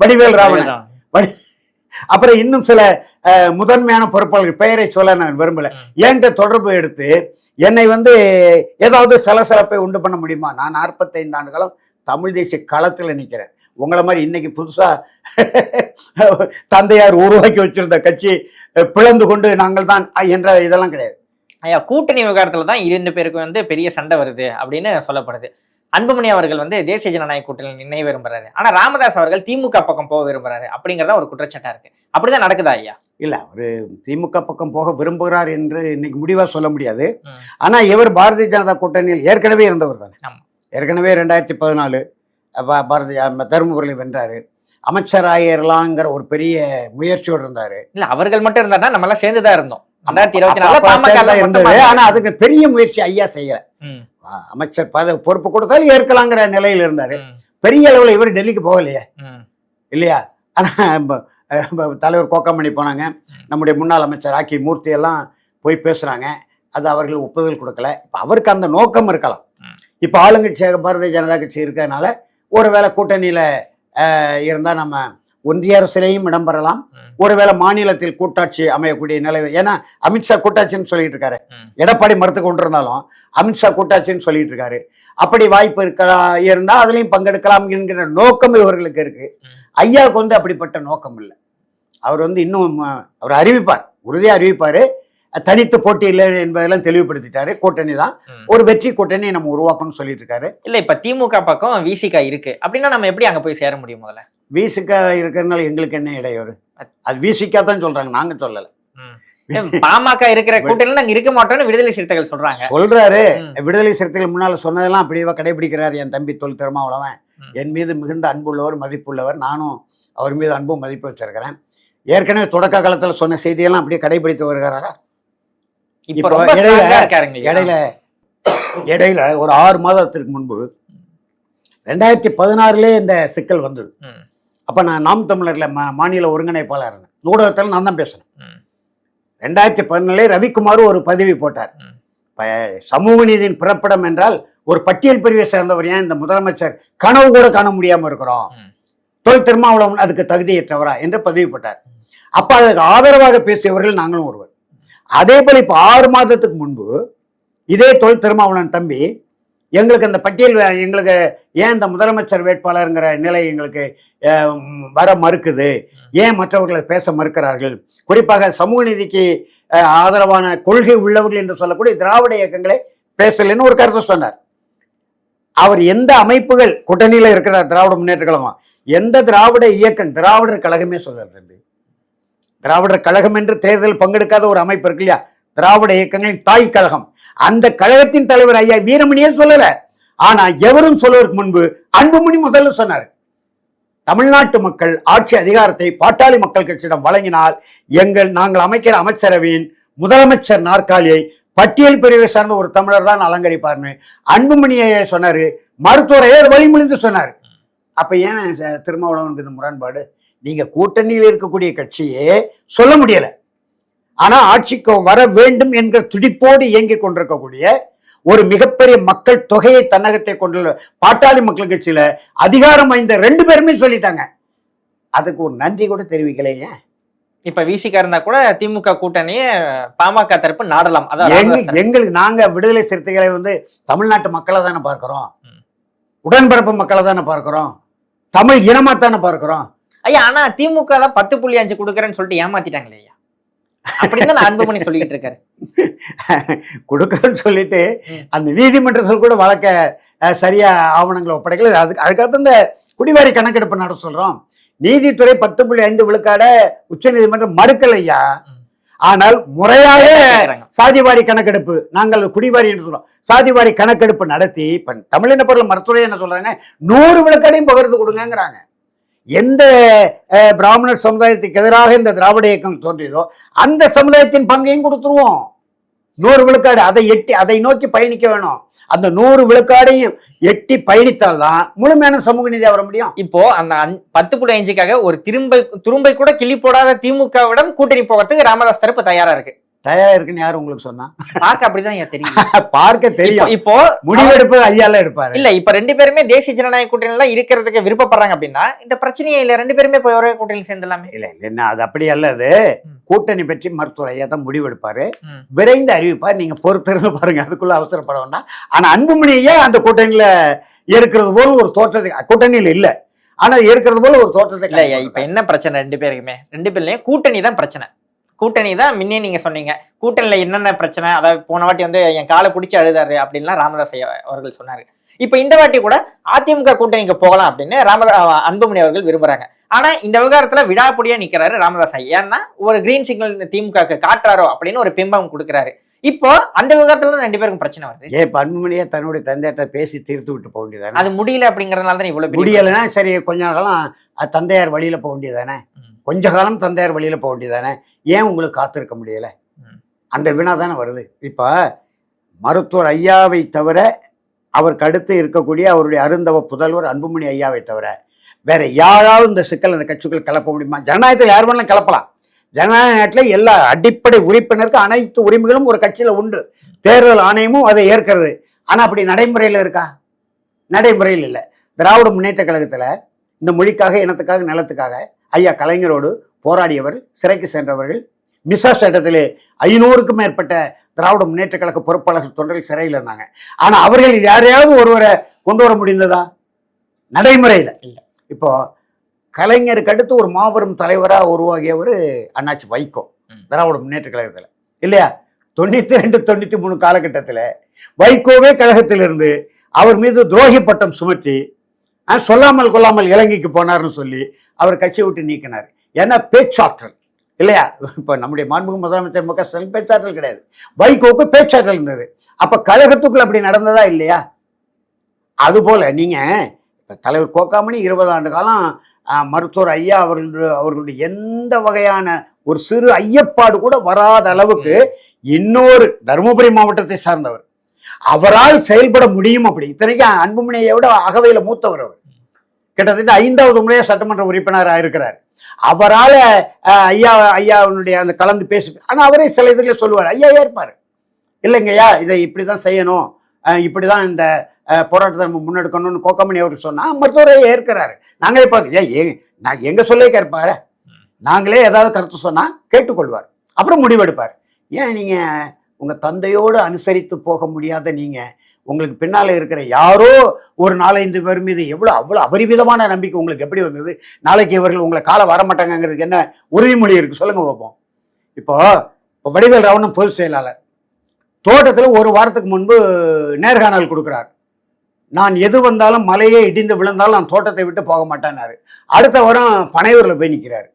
வடிவேல் ராவணன். அதேதான். அப்புறம் இன்னும் சில முதன்மையான பொறுப்பாளர்கள் பெயரை சொல்ல நான் விரும்பல. என்கிட்ட தொடர்பு எடுத்து என்னை வந்து ஏதாவது சலசலப்பை உண்டு பண்ண முடியுமா? நான் நாற்பத்தைந்து ஆண்டு காலம் தமிழ் தேசிய களத்தில் நிற்கிறேன் உங்களை மாதிரி இன்னைக்கு புதுசா தந்தையார் உருவாக்கி வச்சிருந்த கட்சி பிளந்து கொண்டு நாங்கள் தான் என்ற இதெல்லாம் கிடையாது. ஐயா கூட்டணி விவகாரத்துல தான் இரண்டு பேருக்கு வந்து பெரிய சண்டை வருது அப்படின்னு சொல்லப்படுது. அன்புமணி அவர்கள் வந்து தேசிய ஜனநாயக கூட்டணியில் நினைவு விரும்புறாரு. ஆனா ராமதாஸ் அவர்கள் திமுக பக்கம் போக விரும்புறாரு அப்படிங்கறத ஒரு குற்றச்சாட்டா இருக்கு. அப்படிதான் நடக்குதா ஐயா? இல்ல அவரு திமுக பக்கம் போக விரும்புகிறார் என்று இன்னைக்கு முடிவா சொல்ல முடியாது. ஆனா இவர் பாரதிய ஜனதா கூட்டணியில் ஏற்கனவே இருந்தவர் தானே. ஏற்கனவே ரெண்டாயிரத்தி பதினாலு பாரதிய தருமபுரியில் வென்றாரு. அமைச்சராயிரலாங்கிற ஒரு பெரிய முயற்சியோடு இருந்தாரு. இல்ல அவர்கள் மட்டும் இருந்தாருன்னா நம்ம எல்லாம் சேர்ந்துதான் இருந்தோம். ரெண்டாயிரத்தி இருபத்தி சேர்ந்தா இருந்தது. பாமக ஆனா அதுக்கு பெரிய முயற்சி ஐயா செய்யல. அமைச்சர் பத பொறுப்பு கொடுத்தாலும் ஏற்கலாங்கிற நிலையில் இருந்தாரு. பெரிய அளவுல இவர் டெல்லிக்கு போகலையே. இல்லையா? ஆனா ப- ப- தலைவர் கோக்காமணி போனாங்க. நம்முடைய முன்னாள் அமைச்சர் ஆக்கி மூர்த்தி எல்லாம் போய் பேசுறாங்க. அது அவர்கள் ஒப்புதல் கொடுக்கல. இப்ப அவருக்கு அந்த நோக்கம் இருக்கலாம். இப்ப ஆளுங்கட்சியாக பாரதிய ஜனதா கட்சி இருக்கிறதுனால ஒருவேளை கூட்டணியில அஹ், இருந்தா நம்ம ஒன்றிய அரசிலையும் இடம்பெறலாம். ஒருவேளை மாநிலத்தில் கூட்டாட்சி அமையக்கூடிய நிலை ஏன்னா அமித்ஷா கூட்டாட்சின்னு சொல்லிட்டு இருக்காரு. எடப்பாடி மறுத்து கொண்டிருந்தாலும் அமித்ஷா கூட்டாட்சின்னு சொல்லிட்டு இருக்காரு. அப்படி வாய்ப்பு இருக்கலாம் இருந்தா அதுலயும் பங்கெடுக்கலாம் என்கிற நோக்கம் இவர்களுக்கு இருக்கு. ஐயாவுக்கு வந்து அப்படிப்பட்ட நோக்கம் இல்லை. அவர் வந்து இன்னும் அவர் அறிவிப்பார். உறுதியா அறிவிப்பாரு. தனித்து போட்டி இல்லை என்பதெல்லாம் தெளிவுபடுத்திட்டாரு. கூட்டணி தான். ஒரு வெற்றி கூட்டணி நம்ம உருவாக்கணும்னு சொல்லிட்டு இருக்காரு இல்ல இப்ப திமுக பக்கம் விசிகா இருக்கு. அப்படின்னா நம்ம எப்படி அங்க போய் சேர முடியும் முதல்ல? விசிகா இருக்கிறதுனால எங்களுக்கு என்ன இடையூறு? அது விசிகா தான் சொல்றாங்க. நாங்க சொல்லல. பாமக இருக்கிற கூட்டணியில நாங்க இருக்க மாட்டோம்னு விடுதலை சிறுத்தைகள் சொல்றாங்க. சொல்றாரு. விடுதலை சிறுத்தைகள் முன்னால சொன்னதெல்லாம் அப்படியே கடைபிடிக்கிறார் என் தம்பி தொல் திருமாவளவன். என் மீது மிகுந்த அன்புள்ளவர் மதிப்புள்ளவர். நானும் அவர் மீது அன்பும் மதிப்பு வச்சிருக்கிறேன். ஏற்கனவே தொடக்க காலத்துல சொன்ன செய்தியெல்லாம் அப்படியே கடைபிடித்து வருகிறாரா? இப்ப இடையில-? இடையில இடையில ஒரு ஆறு மாதத்திற்கு முன்பு ரெண்டாயிரத்தி பதினாறுலே இந்த சிக்கல் வந்தது. அப்ப நான் நாம் தமிழர்ல மா மாநில ஒருங்கிணைப்பாளர் இருந்தேன். ஊடகத்தில் நான் தான் பேசினேன். ம், ரெண்டாயிரத்தி பதினாலே ரவிக்குமார் ஒரு பதவி போட்டார். இப்ப சமூக நீதியின் பிறப்பிடம் என்றால் ஒரு பட்டியல் பிரிவை சேர்ந்தவர் ஏன் இந்த முதலமைச்சர் கனவு கூட காண முடியாம இருக்கிறோம். தொல் திருமாவளவன் அதுக்கு தகுதியற்றவரா என்று பதிவு போட்டார். அப்ப அதுக்கு ஆதரவாக பேசியவர்கள் நாங்களும் ஒருவர். அதே போல் இப்போ ஆறு மாதத்துக்கு முன்பு இதே தொல் திருமாவளவன் தம்பி எங்களுக்கு அந்த பட்டியல் வே- எங்களுக்கு ஏன் இந்த முதலமைச்சர் வேட்பாளருங்கிற நிலை எங்களுக்கு வர மறுக்குது? ஏன் மற்றவர்களை பேச மறுக்கிறார்கள்? குறிப்பாக சமூக நீதிக்கு ஆதரவான கொள்கை உள்ளவர்கள் என்று சொல்லக்கூடிய திராவிட இயக்கங்களை பேசலைன்னு ஒரு கருத்து சொன்னார். அவர் எந்த அமைப்புகள் கூட்டணியில் இருக்கிறார் திராவிட முன்னேற்ற கழகம்? எந்த திராவிட இயக்கம் திராவிடர் கழகமே சொல்லாது தம்பி. திராவிடர் கழகம் என்று தேர்தல் பங்கெடுக்காத ஒரு அமைப்பு இருக்கு இல்லையா? திராவிட இயக்கங்களின் தாய் கழகம். அந்த கழகத்தின் தலைவர் ஐயா வீரமணியே சொல்லல. ஆனா எவரும் சொல்வதற்கு முன்பு அன்புமணி முதல்ல சொன்னார். தமிழ்நாட்டு மக்கள் ஆட்சி அதிகாரத்தை பாட்டாளி மக்கள் கட்சியிடம் வழங்கினால் எங்கள் நாங்கள் அமைக்கிற அமைச்சரவையின் முதலமைச்சர் நாற்காலியை பட்டியல் பிரிவை சார்ந்த ஒரு தமிழர் தான் அலங்கரிப்பார்னு அன்புமணியை சொன்னாரு. மருத்துவரையே வழிமொழிந்து சொன்னார். அப்ப ஏன் திருமாவளவனுக்கு இந்த முரண்பாடு? நீங்க கூட்டணியில் இருக்கக்கூடிய கட்சியே சொல்ல முடியல. ஆனா ஆட்சிக்கு வர வேண்டும் என்கிற துடிப்போடு இயங்கிக் கொண்டிருக்கக்கூடிய ஒரு மிகப்பெரிய மக்கள் தொகையை தன்னகத்தை கொண்டுள்ள பாட்டாளி மக்கள் கட்சியில அதிகாரம் வாய்ந்த ரெண்டு பேருமே சொல்லிட்டாங்க. அதுக்கு ஒரு நன்றி கூட தெரிவிக்கலையே. இப்ப விசிகா இருந்தா கூட திமுக கூட்டணியை பாமக தரப்பு நாடலாம். சார். எங்களுக்கு நாங்க விடுதலை சிறுத்தைகளை வந்து தமிழ்நாட்டு மக்களை தானே பார்க்கிறோம். உடன்பிறப்பு மக்களை தானே பார்க்கிறோம். தமிழ் இனமா தானே பார்க்கிறோம். ஐயா ஆனா திமுக தான் பத்து புள்ளி அஞ்சு கொடுக்குறேன்னு சொல்லிட்டு ஏமாத்திட்டாங்களே ஐயா. அப்படின்னு தான் அன்புமணி சொல்லிட்டு இருக்காரு. கொடுக்குறேன்னு சொல்லிட்டு. அந்த நீதிமன்றத்தில் கூட வழக்க சரியா ஆவணங்களை ஒப்படைக்கல. அதுக்கு அதுக்காக இந்த குடிவாரி கணக்கெடுப்பு நட சொல்றோம். நீதித்துறை பத்து புள்ளி ஐந்து விழுக்காட உச்ச நீதிமன்றம் மறுக்கல ஐயா. ம். ஆனால் முறையாக. சாதிவாரி கணக்கெடுப்பு நாங்கள் குடிவாரி என்று சொல்றோம். சாதிவாரி கணக்கெடுப்பு நடத்தி இப்ப தமிழின பொருள் மருத்துவரை என்ன சொல்றாங்க? நூறு விழுக்காடையும் பகிர்ந்து கொடுங்கங்கிறாங்க. எந்த பிராமணர் சமுதாயத்துக்கு எதிராக இந்த திராவிட இயக்கம் தோன்றியதோ அந்த சமுதாயத்தின் பங்கையும் கொடுத்துருவோம். நூறு விழுக்காடு அதை எட்டி அதை நோக்கி பயணிக்க வேணும். அந்த நூறு விழுக்காடையும் எட்டி பயணித்தால்தான் முழுமையான சமூக நீதியா வர முடியும். இப்போ அந்த பத்து புள்ளி அஞ்சுக்காக ஒரு திரும்ப துரும்பை கூட கிள்ளி போடாத திமுகவிடம் கூட்டணி போகிறதுக்கு ராமதாஸ் தரப்பு தயாரா இருக்கு. தயாரா இருக்குன்னு யாரு உங்களுக்கு சொன்னா? பார்க்க அப்படிதான் ஐயா தெரியும். பார்க்க தெரியும். இப்போ முடிவெடுப்பது ஐயால எடுப்பாரு. இல்ல இப்ப ரெண்டு பேருமே தேசிய ஜனநாயக கூட்டணியில இருக்கிறதுக்கு விருப்பப்படுறாங்க அப்படின்னா இந்த பிரச்சனையே இல்ல ரெண்டு பேருமே போய் ஒரே கூட்டணியில் சேர்ந்துலாமே இல்ல இல்ல என்ன அது அப்படி அல்ல அது ம். கூட்டணி பற்றி மருத்துவர் ஐயா தான் முடிவெடுப்பாரு. விரைந்து அறிவிப்பார். நீங்க பொறுத்திருந்து பாருங்க அதுக்குள்ள அவசரப்பட வேண்டாம். ஆனா அன்புமணி ஐயா அந்த கூட்டணியில இருக்கிறது போல ஒரு தோற்றத்தை கூட்டணியில இல்ல. ஆனா இருக்கிறது போல ஒரு தோற்றத்தை இல்ல இப்ப என்ன பிரச்சனை ரெண்டு பேருக்குமே? ரெண்டு பேர்லயும் கூட்டணி தான் பிரச்சனை. கூட்டணி தான் முன்னே நீங்க சொன்னீங்க. கூட்டணியில என்னென்ன பிரச்சனை? அதாவது போன வாட்டி வந்து என் காலை பிடிச்சி அழுதாரு அப்படின்லாம் ராமதாஸ் அவர்கள் சொன்னாரு. இப்ப இந்த வாட்டி கூட அதிமுக கூட்டணிக்கு போகலாம் அப்படின்னு ராமதா அன்புமணி அவர்கள் விரும்புறாங்க. ஆனா இந்த விவகாரத்துல விடாப்பிடியா நிக்கிறாரு ராமதாஸ் ஐயா. ஏன்னா ஒரு கிரீன் சிக்னல் திமுகக்கு காட்டுறாரோ அப்படின்னு ஒரு பிம்பம் கொடுக்குறாரு. இப்போ அந்த விவகாரத்துல ரெண்டு பேருக்கும் பிரச்சனை வருது. ஏன் இப்ப அன்புமணியா தன்னுடைய தந்தையிட்ட பேசி தீர்த்து விட்டு போக வேண்டியதானே அது முடியல அப்படிங்கறதுனால தான் இவ்வளவு பெரிய முடியலைன்னா சரி கொஞ்ச அஹ், தந்தையார் வழியில போக வேண்டியதானே. கொஞ்ச காலம் தந்தையார் வழியில போக வேண்டியதானே? ஏன் உங்களுக்கு காத்திருக்க முடியல. அந்த வினா தானே வருது. இப்ப மருத்துவர் ஐயாவை தவிர அவருக்கு அடுத்து இருக்கக்கூடிய அவருடைய அருந்தவ புதல்வர் அன்புமணி ஐயாவை தவிர வேற யாராவது இந்த சிக்கல் அந்த கட்சிக்குள் கிளப்ப முடியுமா? ஜனநாயகத்தில் யார் வேணாலும் கிளப்பலாம். ஜனநாயக நாட்டில் எல்லா அடிப்படை உறுப்பினருக்கு அனைத்து உரிமைகளும் ஒரு கட்சியில உண்டு. தேர்தல் ஆணையமும் அதை ஏற்கிறது. ஆனா அப்படி நடைமுறையில் இருக்கா? நடைமுறையில் இல்லை. திராவிட முன்னேற்ற கழகத்துல இந்த மொழிக்காக இனத்துக்காக நிலத்துக்காக ஐயா கலைஞரோடு போராடியவர் சிறைக்கு சென்றவர்கள் மிசா சட்டத்திலே ஐநூறுக்கும் மேற்பட்ட திராவிட முன்னேற்ற கழக பொறுப்பாளர்கள் தொண்டர்கள் சிறையில் இருந்தாங்க. ஆனா அவர்கள் யாரையாவது ஒருவரை கொண்டு வர முடிந்ததா? நடைமுறையில். இல்ல. இப்போ கலைஞருக்கு அடுத்து ஒரு மாபெரும் தலைவரா உருவாகியவர் அண்ணாச்சி வைகோ. திராவிட முன்னேற்ற கழகத்துல. இல்லையா? தொண்ணூத்தி ரெண்டு தொண்ணூத்தி மூணு காலகட்டத்துல வைகோவே கழகத்திலிருந்து அவர் மீது துரோகி பட்டம் சுமத்தி அஹ், சொல்லாமல் கொள்ளாமல் இலங்கைக்கு போனார்னு சொல்லி அவர் கட்சியை விட்டு நீக்கினார். ஏன்னா பேச்சாற்றல். இல்லையா? இப்போ நம்முடைய மாண்புமிகு முதலமைச்சர் மு க ஸ்டாலின் பேச்சாற்றல் கிடையாது. வைகோவுக்கு பேச்சாற்றல் இருந்தது. அப்போ கழகத்துக்குள்ள அப்படி நடந்ததா இல்லையா? அதுபோல் நீங்க இப்போ தலைவர் கோக்காமணி இருபது ஆண்டு காலம் மருத்துவர் ஐயா அவர்கள் அவர்களுடைய எந்த வகையான ஒரு சிறு ஐயப்பாடு கூட வராத அளவுக்கு இன்னொரு தருமபுரி மாவட்டத்தை சார்ந்தவர். அவரால் செயல்பட முடியும் அப்படி. இத்தனைக்கும் அன்புமணியை விட அகவையில மூத்தவர் அவர். கிட்டத்தட்ட ஐந்தாவது முறையாக சட்டமன்ற உறுப்பினராக இருக்கிறார். அவரால் ஐயா ஐயாவுடைய அந்த கலந்து பேசு ஆனால் அவரே சில இதில் சொல்லுவார். ஐயா ஏற்பார் இல்லைங்கய்யா இதை இப்படி தான் செய்யணும். இப்படி தான் இந்த போராட்டத்தை நம்ம முன்னெடுக்கணும்னு கோக்கமணி அவர் சொன்னால் மருத்துவரை ஏற்கிறாரு. நாங்களே பார்க்க ஏன் ஏ- நான் எங்கள் சொல்லே கேட்பாரு? நாங்களே ஏதாவது கருத்து சொன்னால் கேட்டுக்கொள்வார். அப்புறம் முடிவெடுப்பார். ஏன் நீங்கள் உங்கள் தந்தையோடு அனுசரித்து போக முடியாத நீங்கள் உங்களுக்கு பின்னால் இருக்கிற யாரோ ஒரு நாலஞ்சு பேர் மீது எவ்வளோ அவ்வளோ அபரிமிதமான நம்பிக்கை உங்களுக்கு எப்படி வந்தது? நாளைக்கு இவர்கள் உங்களை காலை வரமாட்டாங்கிறதுக்கு என்ன உறுதிமொழி இருக்குது சொல்லுங்க பார்ப்போம். இப்போ இப்போ வடிவேல் ராவணன் பொதுச் செயலாளர். தோட்டத்தில் ஒரு வாரத்துக்கு முன்பு நேர்காணல் கொடுக்குறார். நான் எது வந்தாலும் மலையே இடிந்து விழுந்தாலும் நான் தோட்டத்தை விட்டு போக மாட்டேன்னாரு. அடுத்த வாரம் பனையூரில் போய் நிற்கிறாரு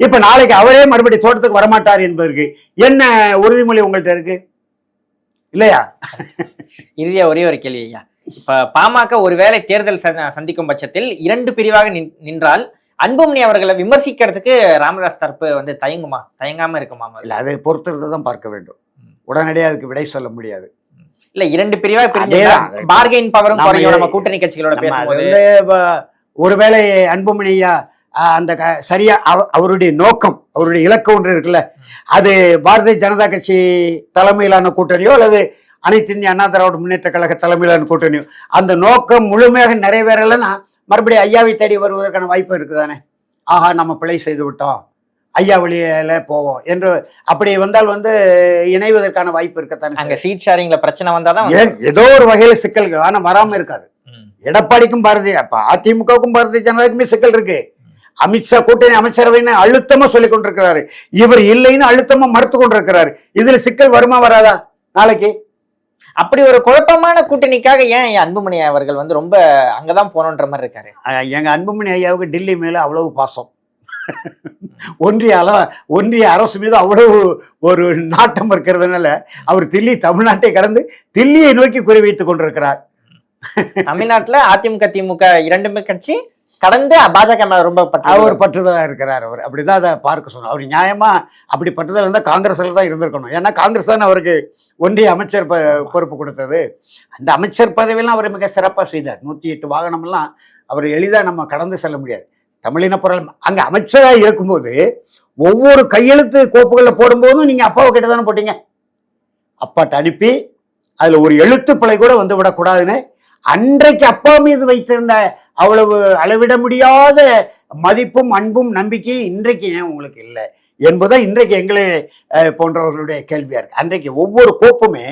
இப்போ நாளைக்கு அவரே மறுபடியும் தோட்டத்துக்கு வரமாட்டார் என்பதற்கு என்ன உறுதிமொழி உங்கள்கிட்ட இருக்குது இல்லையா? இறுதியா ஒரே ஒரு கேள்வி ஐயா. இப்ப பாமக ஒருவேளை தேர்தல் சந்திக்கும் பட்சத்தில் இரண்டு பிரிவாக நின்- நின்றால் அன்புமணி அவர்களை விமர்சிக்கிறதுக்கு ராமதாஸ் தரப்பு வந்து தயங்குமா? தயங்காம இருக்குமா? இல்ல அதை பொறுத்திருந்து தான் பார்க்க வேண்டும். உடனடியாக அதுக்கு விடை சொல்ல முடியாது. இல்ல இரண்டு பிரிவா பார்கெயின் பவரும் குறையும். நம்ம கூட்டணி கட்சிகளோட பேசும்போது. ஒருவேளை அன்புமணி ஐயா அஹ், அந்த க- சரியா அவ- அவருடைய நோக்கம் அவருடைய இலக்கு ஒன்று இருக்குல்ல. அது பாரதிய ஜனதா கட்சி தலைமையிலான கூட்டணியோ அல்லது அனைத்து இந்திய அண்ணா திராவிட முன்னேற்ற கழக தலைமையிலான கூட்டணியோ அந்த நோக்கம் முழுமையாக நிறைவேறலைன்னா மறுபடியும் ஐயாவை தேடி வருவதற்கான வாய்ப்பு இருக்குதானே? ஆஹா நம்ம பிழை செய்து விட்டோம். ஐயா வழியில போவோம் என்று அப்படி வந்தால் வந்து இணைவதற்கான வாய்ப்பு இருக்கத்தானே அங்க சீட் ஷேரிங்ல பிரச்சனை வந்தாதான் ஏதோ ஒரு வகையில சிக்கல்கள் ஆனா வராம இருக்காது. எடப்பாடிக்கும் பாரதிய அதிமுகவுக்கும் பாரதிய ஜனதாக்குமே சிக்கல் இருக்கு. அமித்ஷா கூட்டணி அமைச்சரவைன்னு அழுத்தமா சொல்லி கொண்டிருக்கிறாரு. இவர் இல்லைன்னு அழுத்தமா மறுத்து கொண்டிருக்கிறாரு. இதுல சிக்கல் வருமா வராதா? நாளைக்கு. அப்படி ஒரு குழப்பமான கூட்டணிக்காக ஏன் என் அன்புமணி அவர்கள் வந்து ரொம்ப அங்கதான் போகணுன்ற மாதிரி இருக்காரு? எங்க அன்புமணி ஐயாவுக்கு டெல்லி மேல அவ்வளவு பாசம். ஒன்றிய அள ஒன்றிய அரசு மீது அவ்வளவு ஒரு நாட்டம் இருக்கிறதுனால அவர் தில்லி தமிழ்நாட்டை கடந்து தில்லியை நோக்கி குறிவைத்துக் கொண்டிருக்கிறார். தமிழ்நாட்டுல அதிமுக திமுக இரண்டுமே கட்சி கடந்து பாஜக மேல ரொம்ப அவர் பற்றுதலா இருக்கிறார் அவர். அப்படிதான் அதை பார்க்க சொன்னார் அவர் நியாயமா அப்படி பற்றுதல் இருந்தால் காங்கிரஸ்ல தான் இருந்திருக்கணும். ஏன்னா காங்கிரஸ் தான் அவருக்கு ஒன்றிய அமைச்சர் பொறுப்பு கொடுத்தது. அந்த அமைச்சர் பதவியெல்லாம் அவர் மிக சிறப்பாக செய்தார். நூற்றி எட்டு வாகனம்லாம் அவர் எளிதாக நம்ம கடந்து செல்ல முடியாது. தமிழின பொருள் அங்கே அமைச்சராக இருக்கும்போது ஒவ்வொரு கையெழுத்து கோப்புகளில் போடும்போதும் நீங்கள் அப்பாவை கிட்ட தானே போட்டீங்க. அப்பாட்ட அனுப்பி அதில் ஒரு எழுத்து பிழை கூட வந்து விடக்கூடாதுன்னு அன்றைக்கு அப்பா மீது வைத்திருந்த அவ்வளவு அளவிட முடியாத மதிப்பும் அன்பும் நம்பிக்கையும் இன்றைக்கு ஏன் உங்களுக்கு இல்லை? என்பதுதான் இன்றைக்கு எங்களை போன்றவர்களுடைய கேள்வியா இருக்கு. அன்றைக்கு ஒவ்வொரு கோப்புமே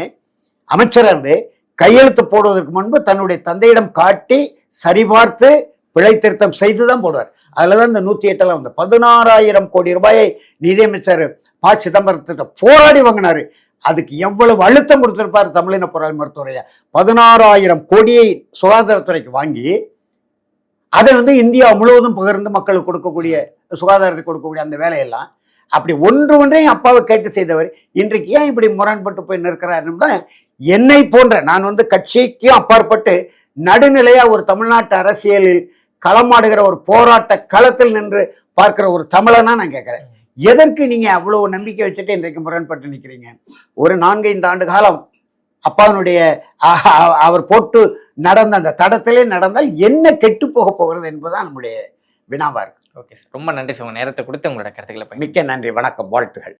அமைச்சராக இருந்து கையெழுத்து போடுவதற்கு முன்பு தன்னுடைய தந்தையிடம் காட்டி சரிபார்த்து பிழை திருத்தம் செய்து தான் போடுவார். அதில் தான் இந்த நூற்றி எட்டெல்லாம் வந்து பதினாறாயிரம் கோடி ரூபாயை நிதியமைச்சர் ப. சிதம்பரத்திட்ட போராடி வாங்கினாரு. அதுக்கு எவ்வளவு அழுத்தம் கொடுத்திருப்பார் தமிழின பொருள் மருத்துவரையா பதினாறாயிரம் கோடியை சுகாதாரத்துறைக்கு வாங்கி அதை வந்து இந்தியா முழுவதும் பகிர்ந்து மக்களுக்கு கொடுக்கக்கூடிய சுகாதாரத்துக்கு கொடுக்கக்கூடிய அந்த வேலையெல்லாம் அப்படி ஒன்று ஒன்றையும் அப்பாவை கேட்டு செய்தவர் இன்றைக்கு ஏன் இப்படி முரண்பட்டு போய் நிற்கிறாருன்னா என்னை போன்ற நான் வந்து கட்சிக்கும் அப்பாற்பட்டு நடுநிலையாக ஒரு தமிழ்நாட்டு அரசியலில் களமாடுகிற ஒரு போராட்ட களத்தில் நின்று பார்க்கிற ஒரு தமிழனா நான் கேட்குறேன். எதற்கு நீங்கள் அவ்வளோ நம்பிக்கை வச்சுட்டு இன்றைக்கு முரண்பட்டு நிற்கிறீங்க? ஒரு நான்கைந்து ஆண்டு காலம் அப்பாவினுடைய அவர் போட்டு நடந்த அந்த தடத்திலே நடந்தால் என்ன கெட்டு போக போகிறது என்பதுதான் நம்முடைய வினாவா இருக்கு ஓகே சார் ரொம்ப நன்றி சார் உங்க நேரத்தை கொடுத்து உங்களோட கருத்துக்களை மிக்க நன்றி. வணக்கம். வாழ்த்துகள்.